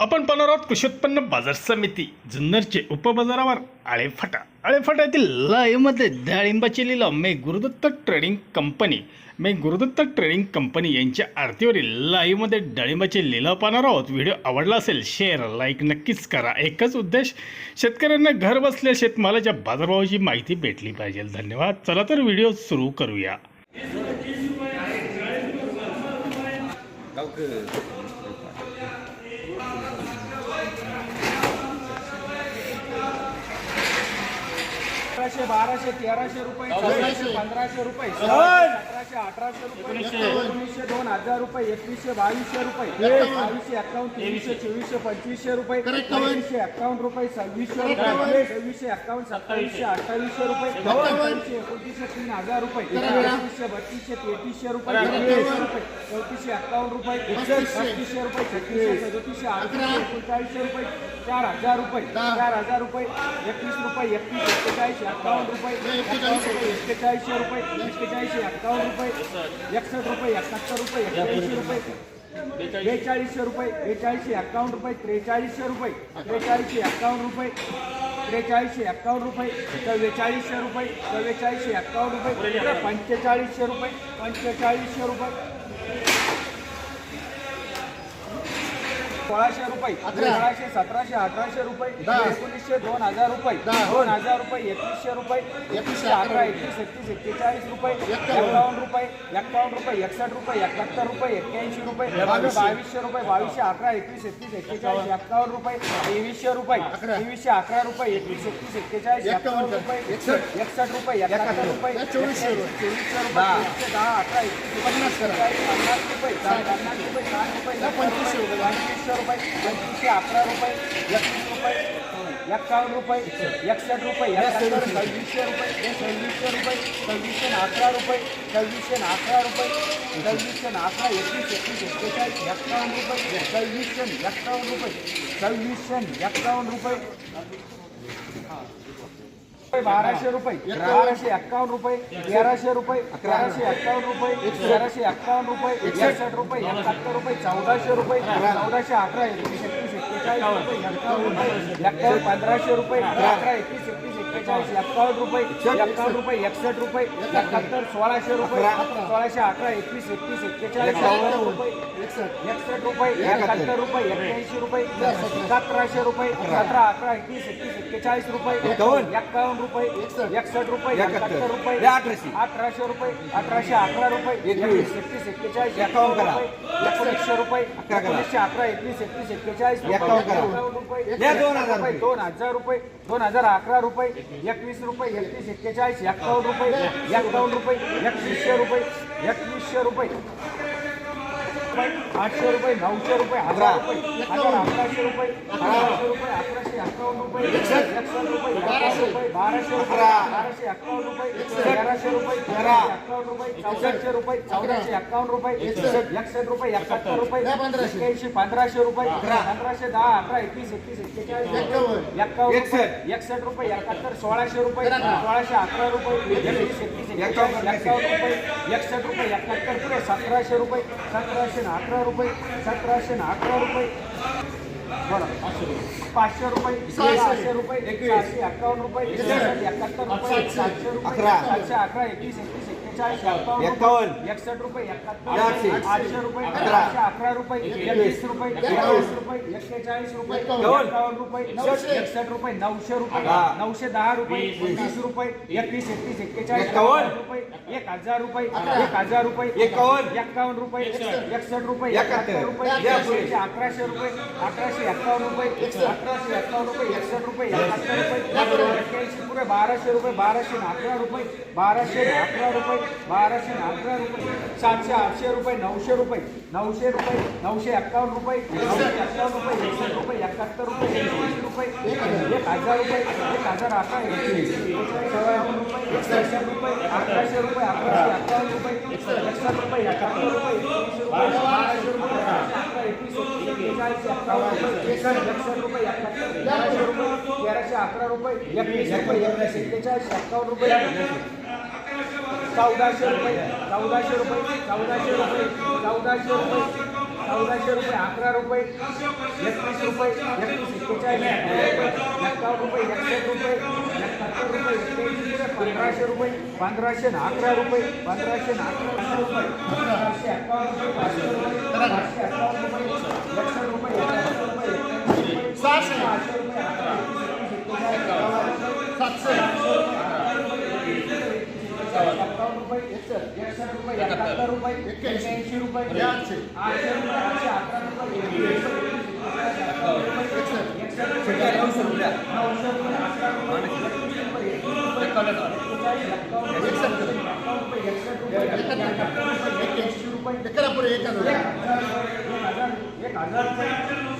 आपण पाहणार आहोत कृषी उत्पन्न बाजार समिती जुन्नरचे उपबाजारावर आळेफाटा. आळेफाट्यातील लयमध्ये डाळिंबाचे लिलाव. मे गुरुदत्त ट्रेडिंग कंपनी मे गुरुदत्त ट्रेडिंग कंपनी यांच्या आरतीवरील लाईव्हमध्ये डाळिंबाचे लिलाव पाहणार आहोत. व्हिडिओ आवडला असेल शेअर लाईक नक्कीच करा. एकच उद्देश शेतकऱ्यांना घर बसल्या शेतमालाच्या बाजारभावाची माहिती भेटली पाहिजे. धन्यवाद. चला तर व्हिडिओ सुरू करूया. अकराशे बाराशे तेराशे रुपये चौदाशे. पंधराशे रुपये सतराशे अठराशे रुपये एकोणीसशे. दोन हजार रुपये एकवीसशे बावीसशे रुपये बावीसशे अकाउंट तेवीसशे चोवीसशे पंचवीसशे रुपये पंचवीसशे अकाउंट रुपये सव्वीसशे रुपये सव्वीसशे अकाउंट सत्तावीसशे अठ्ठावीसशे रुपये अठ्ठावीसशे एकोणतीसशे तीन हजार रुपये एकवीसशे बत्तीसशे तेहतीसशे रुपये रुपये चौतीसशे अकाउंट रुपये पस्तीसशे. रुपये छत्तीसशे सदतीसशे अडतीसशे एकोणचाळीसशे रुपये चार हजार रुपये चार हजार रुपये एकवीस रुपये एकवीस एक्केचाळीस अठ्ठावन्न रुपये एकावन्न रुपये. एक्केचाळीसशे रुपये एक्केचाळीसशे अठ्ठावन्न रुपये एकसष्ट रुपये एकाहत्तर रुपये एक्क्याऐंशी रुपये बेचाळीसशे रुपये बेचाळीसशे अकाउंट रुपये त्रेचाळीसशे रुपये त्रेचाळीसशे अकाउंट रुपये त्रेचाळीसशे अकाउंट रुपये चव्वेचाळीसशे रुपये चव्वेचाळीसशे अकाउंट रुपये पंचेचाळीसशे रुपये पंचेचाळीसशे रुपये. सोळाशे रुपये सोळाशे सतराशे अठराशे रुपये एकोणीसशे दोन हजार रुपये दोन हजार रुपये एकवीसशे रुपये एकवीसशे अकरा एकवीस एकतीस एक्केचाळीस रुपये एकावन्न. रुपये एकावन्न रुपये एकसष्ट रुपये एकाहत्तर रुपये एक्क्याऐंशी रुपये बावीसशे. रुपये बावीसशे अकरा एकवीस एकतीस एक्केचाळीस एकावन्न. रुपये तेवीसशे रुपये तेवीसशे अकरा रुपये एकवीस एकतीस एक्केचाळीस एकावन्न रुपये एकसष्ट. रुपये एकाहत्तर रुपये चोवीसशे चोवीसशे रुपये एकशे दहा अकरा एकवीस पन्नास पन्नास रुपये पन्नास रुपये साठ रुपये पंचवीसशे रुपये. पंचवीसशे रुपये पंचवीसशे अकरा रुपये एकवीस रुपये एकावन्न रुपये एकसष्ट रुपये सव्वीसशे. रुपये सव्वीसशे रुपये सव्वीसशे अकरा रुपये सव्वीसशे अकरा रुपये सव्वीसशे अकरा एकवीस एकवीस एक्केचाळीस एकावन्न रुपये सव्वीसशे आणि एकावन्न रुपये सव्वीसशे आणि एकावन्न रुपये. बाराशे रुपये बाराशे एक्कावन्न रुपये तेराशे रुपये अकराशे एक्कावन्न रुपये तेराशे एक्कावन्न रुपये एकसष्ट रुपये एकाहत्तर रुपये चौदाशे रुपये चौदाशे अकरा एक्कावन्न पंधराशे रुपये अकरा एकवीस एकवीस एक्केचाळीस एक्कावन्न रुपये एक्कावन्न रुपये एकसष्ट रुपये एकाहत्तर सोळाशे रुपये सोळाशे अकरा एकवीस एकवीस एक्केचाळीस चौदा रुपये एकसष्ट. रुपये एकाहत्तर रुपये एक्क्याऐंशी रुपये सतराशे रुपये सतरा अकरा एकवीस एकवीस एक्केचाळीस रुपये एक्कावन्न रुपये एकसष्ट. रुपये एकाहत्तर. रुपये अठराशे रुपये अठराशे अकरा रुपये एकवीस. एकतीस एक्केचाळीस एकावन्न रुपये एकोणीसशे रुपये एकोणीसशे अकरा एकवीस एकतीस एक्केचाळीस एकावन्न रुपये दोन हजार रुपये दोन हजार रुपये दोन हजार अकरा रुपये एकवीस रुपये एकतीस एक्केचाळीस एकावन्न रुपये एकावन्न रुपये एकवीसशे रुपये एकवीसशे रुपये. आठशे रुपये नऊशे रुपये हजार रुपये हजार अकराशे रुपये अकराशे रुपये अकराशे अकावन्न रुपये रुपये बाराशे. रुपये बाराशे रुपये बाराशे अकावन्न रुपये तेराशे रुपये अकावन्न रुपये चौदाशे रुपये चौदाशे अकावन्न रुपये एकसष्ट रुपये एकाहत्तर रुपये एक्क्याऐंशी पंधराशे रुपये पंधराशे दहा अकरा एकवीस एकतीस एक्केचाळीस एक्कावन्न एकसष्ट रुपये एकाहत्तर सोळाशे रुपये सोळाशे अकरा रुपये एकवीस एकतीस एकावन्न एकसष्ट रुपये एकाहत्तर पुढे सतराशे रुपये सतराशे आणि अकरा रुपये सतराशे आणि अकरा रुपये. पाचशे रुपये. सहाशे रुपये सहाशे अकावन्न रुपये एकाहत्तर रुपये सातशे. रुपये सातशे अकरा एकवीस एकतीस एक्केचाळीस एकावन्न. एकसष्ट रुपये एकाहत्तर. आठशे. रुपये आठशे अकरा रुपये एकवीस. रुपये एकवीस. रुपये एक्केचाळीस रुपये एकावन्न. रुपये एकसष्ट. रुपये नऊशे रुपये नऊशे दहा रुपये वीस. रुपये एकवीस एकतीस एक्केचाळीस रुपये एक हजार रुपये एक हजार रुपये एकावन्न. एकावन्न रुपये एकसष्ट. रुपये एकाहत्तर. रुपये अकराशे रुपये अकराशे एकावन्न रुपये अकराशे एकावन्न रुपये एकसष्ट रुपये एकाहत्तर रुपये एक्क्याऐंशी पुढे बाराशे रुपये बाराशे अकरा रुपये बाराशे अकरा रुपये बाराशे अकरा रुपये सातशे आठशे रुपये नऊशे रुपये नऊशे रुपये नऊशे एक्कावन्न रुपये नऊशे एक्कावन्न रुपये एकसष्ट रुपये एकाहत्तर रुपये एकशे रुपये एक हजार रुपये एक हजार अकरा एकशे रुपये एकसष्ट रुपये अकराशे रुपये अकराशे अठ्ठावन्न रुपये एकसष्ट रुपये एकाहत्तर रुपये एकवीस रुपये बाराशे रुपये अकरा रुपये एकसष्ट रुपये एकाहत्तर रुपये तेराशे अकरा रुपये एकवीस रुपये एकवीस एक्केचाळीस एकावन्न रुपये चौदाशे रुपये चौदाशे रुपये चौदाशे रुपये चौदाशे रुपये चौदाशे रुपये अकरा रुपये एकतीस रुपये एकतीस एक्केचाळीस एकावन्न रुपये एकसष्ट रुपये एकाहत्तर रुपये एक्क्याऐंशी रुपये पंधराशे रुपये पंधराशे अकरा रुपये पंधराशे अकरा रुपये पंधराशे एकावन्न रुपये पाचशे रुपये पाचशे एकावन्न रुपये एकसष्ट रुपये एकाहत्तर रुपये एक्क्याऐंशी रुपये सहाशे सहाशे रुपये अकरा सातशे एकावन्न रुपये एकसष्ट रुपये एकाहत्तर. रुपये एक्क्याऐंशी रुपये आठशे रुपये आठशे अकरा रुपये. एकवीस रुपये. नऊशे रुपये एकसष्ट रुपये. एकसष्ट रुपये. एक हजार रुपये.